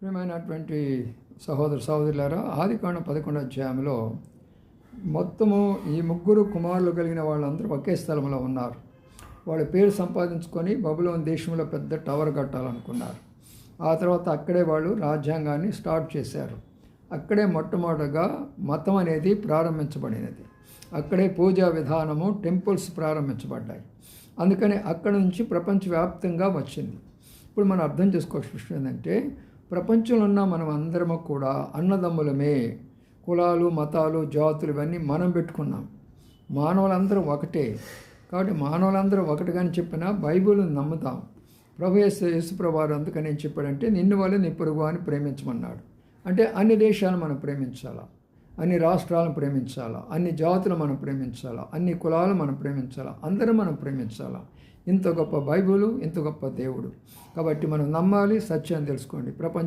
ప్రియమైనటువంటి సహోదర సహోదరులారా ఆదికాండం పదకొండు అధ్యాయంలో మొత్తము ఈ ముగ్గురు కుమారులు కలిగిన వాళ్ళందరూ ఒకే స్థలంలో ఉన్నారు. వాళ్ళ పేరు సంపాదించుకొని బబులోన్ దేశంలో పెద్ద టవర్ కట్టాలనుకున్నారు. ఆ తర్వాత అక్కడే వాళ్ళు రాజ్యాంగాన్ని స్టార్ట్ చేశారు. అక్కడే మొట్టమొదటగా మతం అనేది ప్రారంభించబడినది. అక్కడే పూజా విధానము టెంపుల్స్ ప్రారంభించబడ్డాయి. అందుకని అక్కడ నుంచి ప్రపంచవ్యాప్తంగా వచ్చింది. ఇప్పుడు మనం అర్థం చేసుకోవాల్సిన విషయం ఏంటంటే ప్రపంచంలో ఉన్న మనం అందరము కూడా అన్నదమ్ములమే. కులాలు మతాలు జాతులు ఇవన్నీ మనం పెట్టుకున్నాం. మానవులందరూ ఒకటే. కాబట్టి మానవులందరూ ఒకటిగాని చెప్పిన బైబిల్ నమ్ముతాం. ప్రభు యేసుప్రభారు అందుకని ఏం చెప్పాడంటే నిన్ను వల్ల నీ పొరుగు అని ప్రేమించమన్నాడు. అంటే అన్ని దేశాలు మనం ప్రేమించాలా? అన్ని రాష్ట్రాలను ప్రేమించాలా? అన్ని జాతులు మనం ప్రేమించాలా? అన్ని కులాలు మనం ప్రేమించాలా? అందరూ మనం ప్రేమించాలా? ఇంత గొప్ప బైబిలు ఇంత గొప్ప దేవుడు. కాబట్టి మనం నమ్మాలి సత్యాన్ని తెలుసుకోండి. ప్రపంచ